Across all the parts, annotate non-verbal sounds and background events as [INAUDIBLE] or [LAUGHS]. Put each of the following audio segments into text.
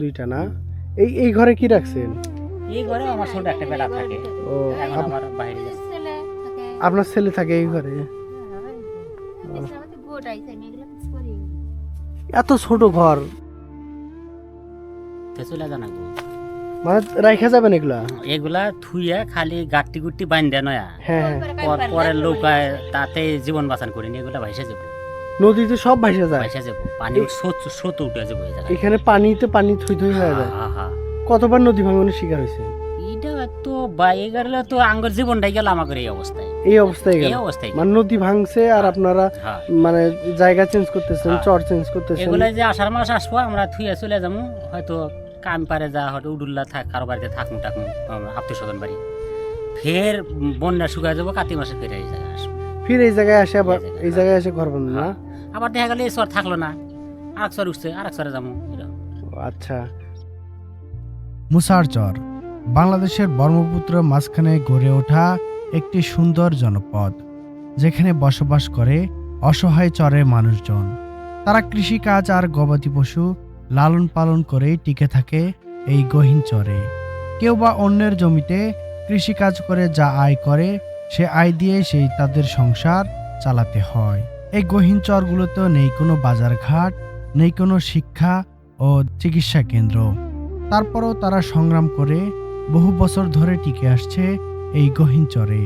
দুইটা না? এই এই ঘরে কি রাখছেন? এই ঘরে আমার ছোট একটা বেড়া থাকে। ও। এখন আমার বাইরে আপনার ছেলে থাকে এই ঘরে? এত ছোট ঘর। চলে জানা মানে রাখা যাবেন এগুলা? এগুলা থুইয়া খালি গাট্টি গুট্টি বাইন্দা নয়া। হ্যাঁ হ্যাঁ। পর পরের নৌকায় তাতে জীবন বাঁচান করিনি এগুলা ভাইসা যাব। নদীতে সব ভাসে যায়। ভাইসা যাব। পানি স্রোত স্রোত উঠে যাব এখানে পানিতে পানি থুই থুই হয়ে যায়। কতবার নদী ভাঙনের শিকার হয়েছে? এটা তো বা এগারলে তো আঙ্গর জীবনটাই গেল আমাদের এই অবস্থায়। এই অবস্থায় এই গেল। অবস্থায়। মানে নদী ভাঙছে আর আপনারা মানে জায়গা চেঞ্জ করতেছেন। চর চেঞ্জ করতেছেন। এগুলা যে আষাঢ় মাস আসব আমরা থুইয়া চলে যাব হয়তো কাম পারে যা হয়তো উডুল্লা থাক কারও বাড়িতে থাকুন টাকুন আত্মীয় স্বজন বাড়ি। ফের বন্যা শুকায় যাব কাতি মাসে ফের এই জায়গায় আসব। ফির এই জায়গায় আসে আবার এই জায়গায়, এসে ঘর বাঁধেন না? আবার দেখা গেলে এই চর থাকল না। আর এক চর উঠছে আর এক চরে যাব। এরকম। আচ্ছা। মুসার চর বাংলাদেশের ব্রহ্মপুত্র মাঝখানে গড়ে ওঠা একটি সুন্দর জনপদ যেখানে বসবাস করে অসহায় চরের মানুষজন। তারা কৃষিকাজ আর গবাদি পশু লালন পালন করেই টিকে থাকে এই গহীন চরে। কেউ বা অন্যের জমিতে কৃষিকাজ করে যা আয় করে সে আয় দিয়ে সেই তাদের সংসার চালাতে হয়। এই গহীন চরগুলোতেও নেই কোনো বাজারঘাট, নেই কোনো শিক্ষা ও চিকিৎসা কেন্দ্র। তারপরও তারা সংগ্রাম করে বহু বছর ধরে টিকে আসছে এই গহীন চরে।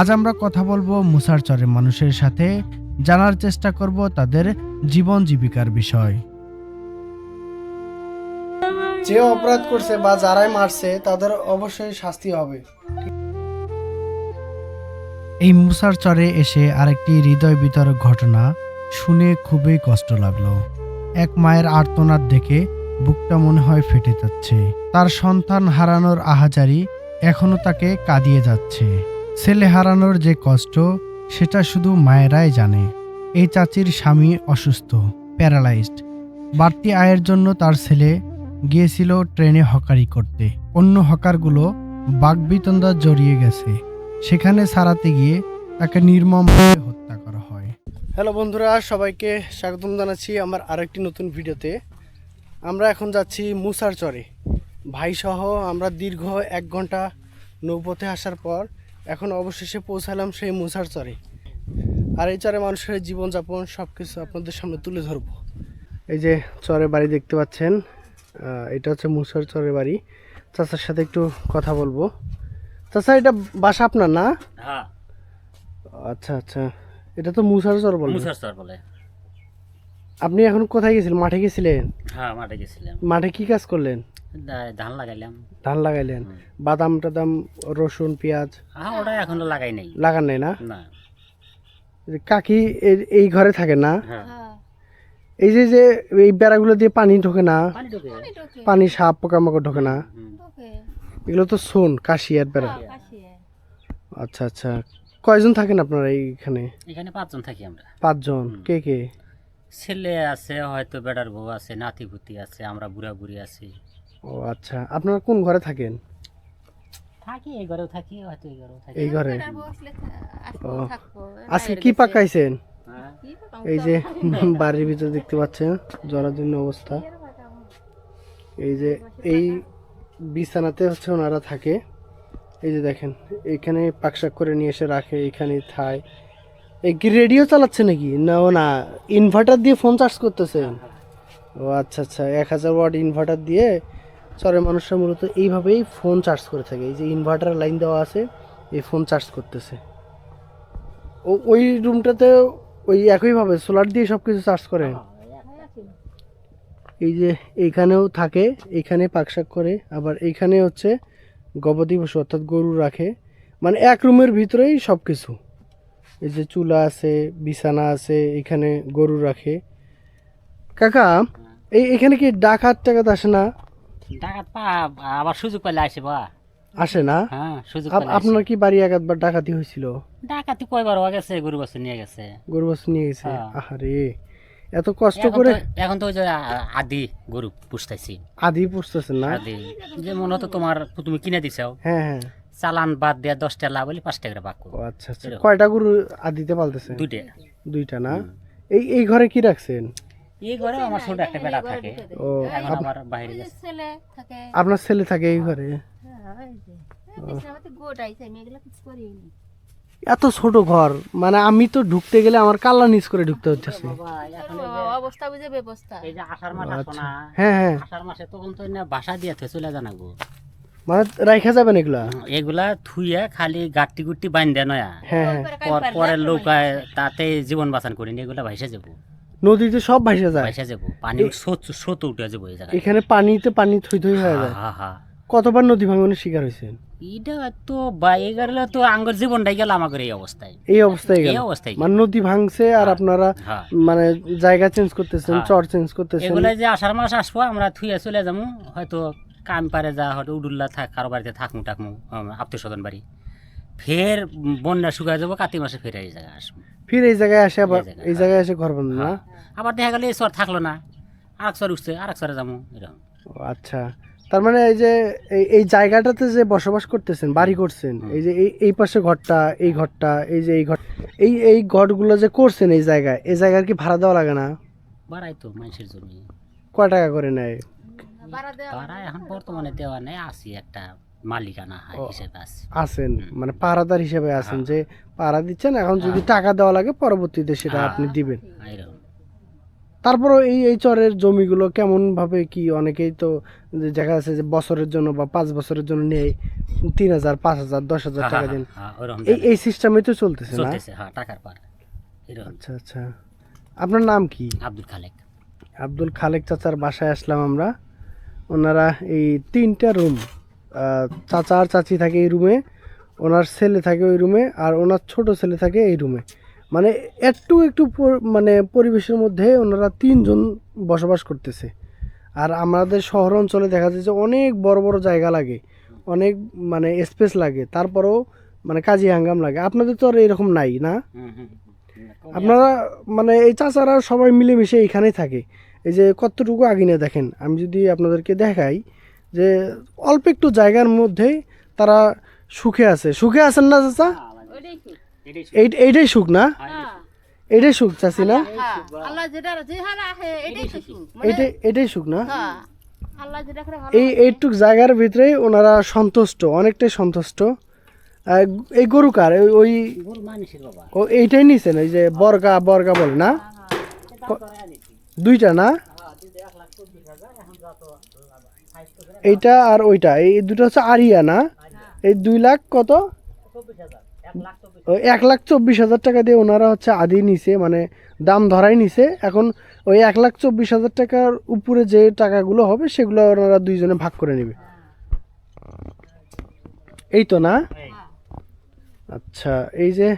আজ আমরা কথা বলব মুসার চরের মানুষের সাথে, জানার চেষ্টা করব তাদের জীবন জীবিকার বিষয়। যে অপরাধ করছে বা যারাই মারছে, তাদের অবশ্যই শাস্তি হবে। এই মুসার চরে এসে আরেকটি হৃদয় বিতরক ঘটনা শুনে খুবই কষ্ট লাগল। এক মায়ের আর্তনাদ দেখে বুকটা মনে হয় ফেটে যাচ্ছে। তার সন্তান হারানোর আহাজারি এখনও তাকে কাঁদিয়ে যাচ্ছে। ছেলে হারানোর যে কষ্ট, সেটা শুধু মায়েরাই জানে। এই চাচির স্বামী অসুস্থ, প্যারালাইজড। বাড়তি আয়ের জন্য তার ছেলে গিয়েছিল ট্রেনে হকারি করতে। অন্য হকারগুলো বাগবিতন্দা জড়িয়ে গেছে। সেখানে সারাতে গিয়ে তাকে নির্মমভাবে হত্যা করা হয়। হ্যালো বন্ধুরা, সবাইকে স্বাগতম জানাচ্ছি আমার আরেকটি নতুন ভিডিওতে। আমরা এখন যাচ্ছি মুসার চরে। ভাই সহ আমরা দীর্ঘ এক ঘণ্টা নৌপথে আসার পর এখন অবশেষে পৌঁছালাম সেই মুসার চরে। আর এই চরে মানুষের জীবনযাপন সব কিছু আপনাদের সামনে তুলে ধরবো। এই যে চরে বাড়ি দেখতে পাচ্ছেন এটা হচ্ছে মুসার চরে বাড়ি। চাচার সাথে একটু কথা বলব। চাচা এটা বাসা আপনার না? হ্যাঁ। আচ্ছা আচ্ছা। এটা তো মুসার চর বলে। মুসার চর বলে। আপনি এখন কোথায় গেছিলেন? মাঠে গেছিলেন? হ্যাঁ মাঠে গেছিলাম। মাঠে কি কাজ করলেন? ধান লাগাইলাম। ধান লাগাইলেন। বাদাম টাদাম রসুন পেঁয়াজ? হ্যাঁ ওটা এখনও লাগাই নাই। লাগান নাই না? না। কাকি এই- এই ঘরে থাকে না? হ্যাঁ। হ্যাঁ এই যে যে এই বেড়াগুলো দিয়ে পানি ঢোকে না? পানি ঢোকে। পানি ঢোকে। সাপ পোকামাকড় ঢোকে না? এগুলো তো সোন কাশি আর বেড়া। হ্যাঁ, আচ্ছা আচ্ছা। কয়জন থাকেন আপনারা এইখানে? এখানে পাঁচজন থাকি আমরা। পাঁচজন কে কে? ছেলে আছে হয়তো বেটার বউ আছে নাতি পুতি আছে আমরা বুড়া বুড়ি আছি। ও আচ্ছা। আপনারা কোন ঘরে থাকেন? থাকি এই ঘরেও থাকি হয়তো এই ঘরেও থাকি। এই ঘরে? ও। থাকব। আজকে কি পাকাইছেন? হ্যাঁ? এই যে বাড়ির ভিতরে দেখতে পাচ্ছেন জরাজীর্ণ অবস্থা? এই যে এই বিছানাতে হচ্ছে ওনারা থাকে। এই যে দেখেন, এখানে পাকশাক করে নিয়ে এসে রাখে, এখানে থায়। এই কি রেডিও চালাচ্ছে নাকি? না, ও না ইনভার্টার দিয়ে ফোন চার্জ করতেছেন ও আচ্ছা আচ্ছা এক হাজার ওয়াট ইনভার্টার দিয়ে চরের মানুষরা মূলত এইভাবেই ফোন চার্জ করে থাকে। এই যে ইনভার্টার লাইন দেওয়া আছে, এই ফোন চার্জ করতেছে। ও, ওই রুমটাতে ওই একইভাবে সোলার দিয়ে সব কিছু চার্জ করেন এই যে এইখানেও থাকে এইখানে পাকশাক করে আবার এইখানে হচ্ছে গবাদি পশু অর্থাৎ গরু রাখে। মানে এক রুমের ভিতরেই সব কিছু এই যে চুলা আছে বিছানা আছে এখানে গরু রাখে। কাকা এই এখানে কি ডাকাত টাকাত আসে না? ডাকাত পা আবার সুযোগ পেলে আসে বা। আসে না? হ্যাঁ। আপনার কি বাড়ি একবার ডাকাতি হয়েছিল ডাকাতি কয়বার হওয়া গেছে গরু বছর নিয়ে গেছে। গরু বাছুর নিয়ে গেছে? হ্যাঁ। আহারে। এত কষ্ট করে এখন তো ওই যে আদি গরু পুষতেছি। আদি পুষতেছেন না? আদি। যেমন হতো তোমার তুমি কিনে দিছাও। হ্যাঁ হ্যাঁ। চালান বাদ দেয়া দশ টাকা লাভ হলে পাঁচ টাকা বাক আচ্ছা আচ্ছা। কয়টা গরু আদিতে পালতেছেন? দুইটা। দুইটা না? এই এই ঘরে কি রাখছেন? এই ঘরে আমার ছোট একটা বেড়া থাকে। ও এখন আমার বাইরে গেছে। ছেলে থাকে। আপনার ছেলে থাকে এই ঘরে? হ্যাঁ, ওই যে। এই বিছানাতে গোট আইছে আমি এগুলো কিছু করিনি। এত ছোট ঘর মানে আমি তো ঢুকতে গেলে আমার কাল্লা নিচ করে ঢুকতে হচ্ছে। অবস্থা বুঝে ব্যবস্থা। এই যে আষাঢ় মাস আসো হ্যাঁ হ্যাঁ। আষাঢ় মাসে তখন তো না বাসা দিয়ে থে চলে জানাব মানে রাইখা যাবেন এগুলা? এগুলা থুইয়া খালি গাট্টি গুট্টি বান্ধে নয়া। হ্যাঁ হ্যাঁ। পর পরের নৌকায় তাতে জীবন বাঁচান করিনি এগুলা ভাইসে যাব। নদীতে সব ভাসে যায়? ভাইসে যাব পানি স্রোত স্রোত উঠে যাব এই জায়গায়। এখানে পানিতে পানি থই থই হয়ে যায়। হা হা। কতবার নদী ভাঙনের শিকার হয়েছেন? এটা তো বা এগারলে তো আঙ্গর জীবনটাই গেল আমাদের এই অবস্থায়। এই অবস্থায় এই গেল? অবস্থায় মানে নদী ভাঙছে আর আপনারা হ্যাঁ। মানে জায়গা চেঞ্জ করতেছেন হ্যাঁ। চর চেঞ্জ করতেছেন। এগুলা যে আষাঢ় মাস আসব আমরা থুয়ে চলে যাব। হয়তো কাম পারে যা হয়তো উডুল্লা থাক কারও বাড়িতে থাকমু টাকমু আত্মীয় স্বজন বাড়ি। ফের বন্যা শুকায় যাব কাতি মাসে ফের এই জায়গায় আসব। ফির এই জায়গায় আসে আবার এই জায়গায়, এই এসে ঘর বাঁধেন না? হ্যাঁ। আবার দেখা গেলে এই চর থাকল না। আরেক চর উঠছে আরেক চরে যাব এরকম। ও, আচ্ছা। তার মানে এই যে এই এই জায়গাটাতে যে বসবাস করতেছেন বাড়ি করছেন এই যে এই এই পাশে ঘরটা এই ঘরটা এই যে এই ঘর এই এই ঘরগুলো যে করছেন এই জায়গায় এই জায়গার কি ভাড়া দেওয়া লাগে না? বাড়াই তো মানুষের জমি। কয় টাকা করে নেয়? ভাড়া এখন বর্তমানে দেওয়া নেই আসি একটা মালিকানা হিসেবে আছে। আছেন মানে পাহারাদার হিসেবে আছেন হ্যাঁ। যে পাহারা দিচ্ছেন এখন যদি হ্যাঁ। টাকা দেওয়া লাগে পরবর্তীতে সেটা হ্যাঁ। আপনি দিবেন। এরকম তারপরও এই এই চরের জমিগুলো কেমন ভাবে কি অনেকেই তো দেখা যাচ্ছে যে বছরের জন্য বা পাঁচ বছরের জন্য নেই তিন হাজার পাঁচ হাজার দশ হাজার টাকা দিন। হ্যাঁ, এই এই সিস্টেমে তো চলতেছে না? হ্যাঁ টাকার পার। আচ্ছা আচ্ছা। আপনার নাম কি? আব্দুল খালেক। আব্দুল খালেক চাচার বাসায় আসলাম আমরা। ওনারা এই তিনটা রুম চাচা আর চাচি থাকে এই রুমে ওনার ছেলে থাকে ওই রুমে আর ওনার ছোট ছেলে থাকে এই রুমে। মানে একটু একটু মানে পরিবেশের মধ্যে ওনারা তিনজন বসবাস করতেছে। আর আমাদের শহর অঞ্চলে দেখা যায় যে অনেক বড় বড় জায়গা লাগে অনেক মানে স্পেস লাগে তারপরেও মানে কাজী হাঙ্গাম লাগে। আপনাদের তো আর এরকম নাই না। আপনারা মানে এই চাচারা সবাই মিলেমিশে এখানেই থাকে। এই যে কতটুকু আগে দেখেন আমি যদি আপনাদেরকে দেখাই যে অল্প একটু জায়গার মধ্যেই তারা সুখে আছে। সুখে আছেন না চাচা? এইটাই সুখ না? হ্যাঁ, এইটাই সুখ চাচি না? হ্যাঁ। আল্লাহ যেটা যেখানে এটাই সুখ। মানে, এটাই সুখ না? হ্যাঁ, আল্লাহ যেটা করে ভালো এই এইটুক জায়গার ভিতরেই ওনারা সন্তুষ্ট অনেকটাই সন্তুষ্ট। এই গরু কার? ওই- ওই গরু মানুষের বাবা। ও এইটাই নিছেন ওই যে বর্গা বর্গা বলে না? দুইটা না? এইটা আর ওইটা এই দুটো হচ্ছে আরিয়া না? এই দুই লাখ কত? ওই এক লাখ চব্বিশ হাজার টাকা দিয়ে ওনারা হচ্ছে আদি নিছে মানে দাম ধরাই নিছে। এখন ওই এক লাখ চব্বিশ হাজার টাকার উপরে যে টাকাগুলো হবে সেগুলো ওনারা দুইজনে ভাগ করে নেবে। এই তো না? আচ্ছা এই যে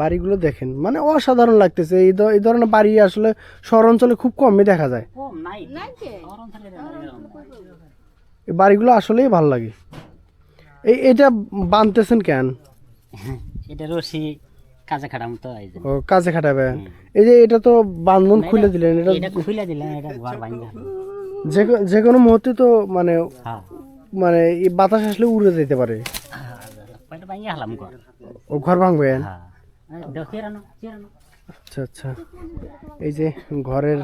বাড়িগুলো দেখেন মানে অসাধারণ লাগতেছে। এই এই ধরনের বাড়ি আসলে শহর অঞ্চলে খুব কমই দেখা যায়। কম নাই। নাই কে? শহর অঞ্চলে এরকম। এই বাড়িগুলো আসলেই ভালো লাগে। এই এটা বানতেছেন কেন? [LAUGHS] এটা রশি কাজে খাটাম তো এই যে। ও কাজে খাটাবে এই যে এটা তো বান্ধন খুলে দিলেন এটা এটা খুলে দিলাম এটা ঘর ভাঙা যে যে কোনো মুহূর্তে তো মানে হ্যাঁ। মানে এই বাতাস আসলে উড়ে যেতে পারে। এটা ভাঙিয়ে হলাম ঘর। ও ঘর ভাঙবেন হ্যাঁ। আচ্ছা আচ্ছা। এই যে ঘরের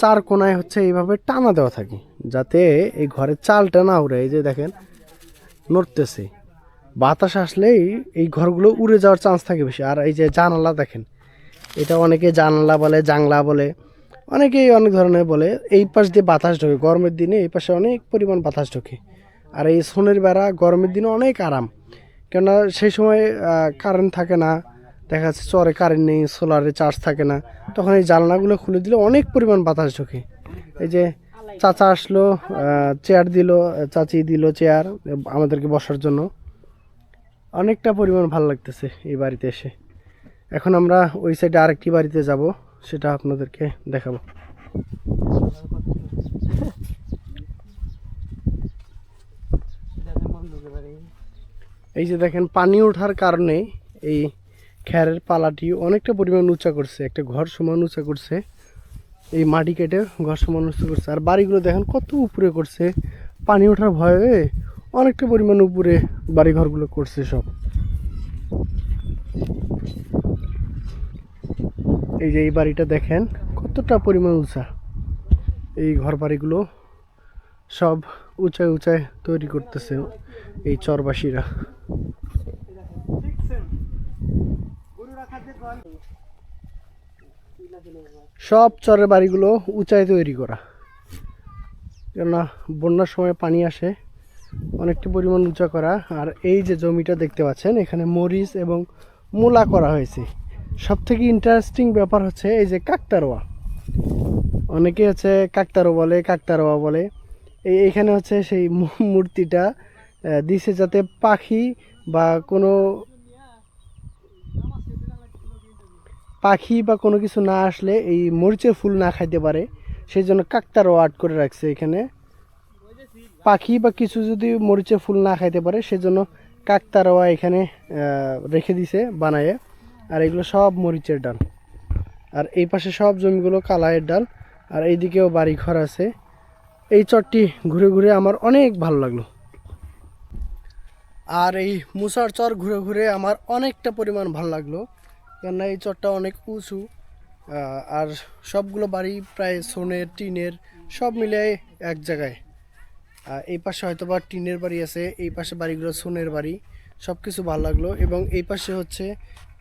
চার কোনায় হচ্ছে এইভাবে টানা দেওয়া থাকে যাতে এই ঘরের চালটা না উড়ে। এই যে দেখেন নড়তেছে। বাতাস আসলেই এই ঘরগুলো উড়ে যাওয়ার চান্স থাকে বেশি। আর এই যে জানালা দেখেন, এটা অনেকে জানালা বলে জাংলা বলে, অনেকেই অনেক ধরনের বলে, এই পাশ দিয়ে বাতাস ঢোকে। গরমের দিনে এই পাশে অনেক পরিমাণ বাতাস ঢোকে। আর এই সোনের বেড়া গরমের দিনে অনেক আরাম। কেননা সেই সময় কারেন্ট থাকে না, দেখা যাচ্ছে চরে কারেন্ট নেই সোলারে চার্জ থাকে না। তখন এই জানলাগুলো খুলে দিলে অনেক পরিমাণ বাতাস ঢোকে। এই যে চাচা আসলো চেয়ার দিল, চাচি দিল চেয়ার আমাদেরকে বসার জন্য। অনেকটা পরিমাণ ভালো লাগতেছে এই বাড়িতে এসে। এখন আমরা ওই সাইডে আরেকটি বাড়িতে যাব, সেটা আপনাদেরকে দেখাবো। এই যে দেখেন, পানি ওঠার কারণে এই খ্যারের পালাটি অনেকটা পরিমাণ উঁচা করছে, একটা ঘর সমান উঁচা করছে, এই মাটি কেটে ঘর সমান উঁচা করছে। আর বাড়িগুলো দেখেন কত উপরে করছে, পানি ওঠার ভয়ে অনেকটা পরিমাণ উপরে বাড়ি ঘরগুলো করছে সব। এই যে এই বাড়িটা দেখেন, কতটা পরিমাণ উঁচা। এই ঘর বাড়িগুলো সব উঁচায় উঁচায় তৈরি করতেছে এই চরবাসীরা। সব চরের বাড়িগুলো উঁচায় তৈরি করা। কেননা বন্যার সময় পানি আসে অনেকটি পরিমাণ উঁচা করা। আর এই যে জমিটা দেখতে পাচ্ছেন, এখানে মরিচ এবং মূলা করা হয়েছে। সব থেকে ইন্টারেস্টিং ব্যাপার হচ্ছে এই যে কাকতারোয়া। অনেকে হচ্ছে কাকতারো বলে, কাকতারোয়া বলে। এই এখানে হচ্ছে সেই মূর্তিটা দিছে যাতে পাখি বা কোনো পাখি বা কোনো কিছু না আসলে এই মরিচের ফুল না খাইতে পারে। সেই জন্য কাকতারও আর্ট করে রাখছে এখানে। পাখি বা কিছু যদি মরিচে ফুল না খাইতে পারে, সেজন্য কাকতারোয়া এখানে রেখে দিছে, বানায়ে। আর এগুলো সব মরিচের ডাল। আর এই পাশে সব জমিগুলো কালায়ের ডাল। আর এইদিকেও বাড়ি ঘর আছে। এই চরটি ঘুরে ঘুরে আমার অনেক ভালো লাগল। আর এই মুসার চর ঘুরে ঘুরে আমার অনেকটা পরিমাণ ভালো লাগল। কেননা এই চরটা অনেক উঁচু। আর সবগুলো বাড়ি প্রায় সোনের, টিনের, সব মিলে এক জায়গায়। এই পাশে হয়তো বা টিনের বাড়ি আছে এই পাশে বাড়িগুলো সোনের বাড়ি সব কিছু ভালো লাগল। এবং এই পাশে হচ্ছে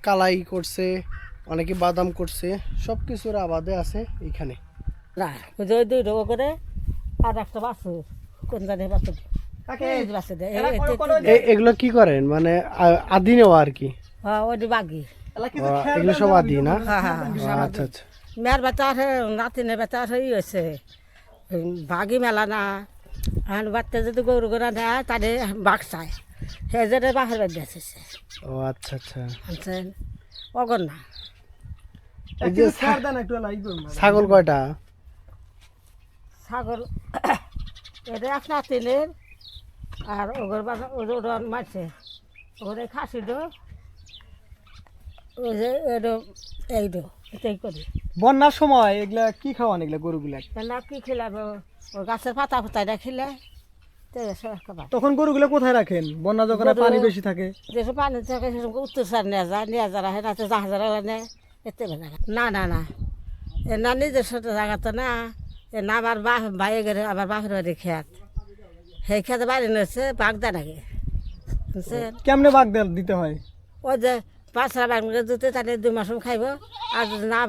কালাই করছে অনেকে বাদাম করছে সব কিছুর আবাদে আছে এইখানে। না দুই করে আর একটা কোন জানি এগুলো কি করেন? মানে আদি নেওয়া আর কি? হ্যাঁ বাগি। এগুলো সব আদি না? হ্যাঁ হ্যাঁ আচ্ছা আচ্ছা। মেয়ের আছে নাতিনের ই হয়েছে। বাগি মেলা না আর বাচ্চা যদি গরু গোড়া তাদের বাঘ চায়। সেই যে বাঘের বাড়ি ও আচ্ছা আচ্ছা। আনছেন? অগর না এই যে ছা- ছাগল কয়টা? ছাগল এটা এক নাতিনের আর ওগর বাসা ওর মারছে। ওর এই খাসি দো ওই যে এই দো এটাই করি। বন্যার সময় এগুলা কি খাওয়ান এগুলা গরুগুলা? না কি খেলাবে? ওই গাছের পাতা ফাতা খেলে খাবার তখন গরুগুলো কোথায় রাখেন? বন্যা যখন পানি বেশি থাকে। যেসব পানি থাকে সেসব উত্তর সার নিয়ে যায় নিয়ে যারা হয় না তো জাহাজারা নেয় এতে না না না। এ না নিজের সাথে জায়গা তো না। এ না আবার বাহ বাইরে গেলে আবার বাপের বাড়ি খেত সেই খেতে বাড়ি নিচ্ছে বাগদা নাকি? বুঝছেন? কেমনে বাঘ দেল- দিতে হয়? ওই যে পাঁচটা বাংলা দিতে তাহলে দুই মাসম খাইব আর যদি না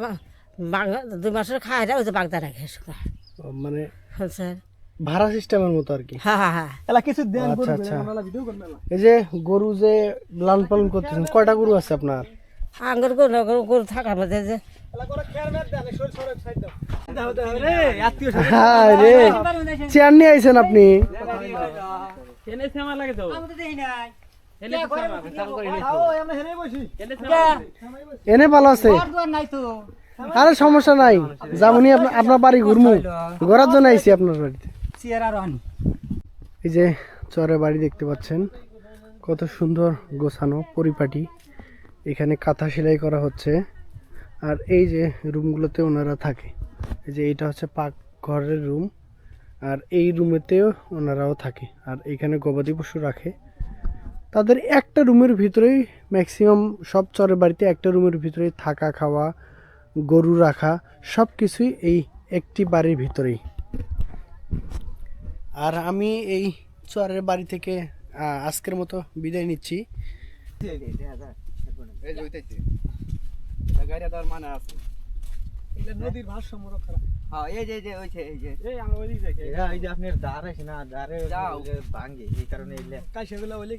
দুই মাসের খাই না ওই যে বাগদা রাখে সুখা মানে ভাড়া সিস্টেমের মতো আর কি। হ্যাঁ হ্যাঁ হ্যাঁ। এলা কিছু দেন আচ্ছা, আচ্ছা। ভিডিও করবেন না। এই যে গরু যে লালন পালন করতেছেন কয়টা গরু আছে আপনার? আঙ্গুর গরু গরু গরু থাকার মধ্যে যে হ্যাঁ চেয়ার নিয়ে আইছেন আপনি? হেরে বসি। এনে ভালো আছে। আরে সমস্যা নাই। যাবনি আপনার বাড়ি ঘুরমু। ঘোরার জন্য আইছি আপনার বাড়িতে। এই যে চরে বাড়ি দেখতে পাচ্ছেন। কত সুন্দর গোছানো পরিপাটি। এখানে কাঁথা সেলাই করা হচ্ছে। আর এই যে রুমগুলোতে ওনারা থাকে। এই যে এইটা হচ্ছে পাক ঘরের রুম। আর এই রুমেতেও ওনারাও থাকে। আর এখানে গবাদি পশু রাখে। তাদের একটা রুমের ভিতরেই ম্যাক্সিমাম সব চরের বাড়িতে একটা রুমের ভিতরেই থাকা খাওয়া গরু রাখা সব কিছুই এই একটি বাড়ির ভিতরেই। আর আমি এই চরের বাড়ি থেকে আজকের মতো বিদায় নিচ্ছি। নদীর ভারসাম্য রক্ষা হ্যাঁ এই যে এই যে ওইছে এই যে। এই আমরা ওই দিকে। এই যে আপনার দাঁড় আছে না? দাঁড়ে ভাঙ্গে এই কারণে ওই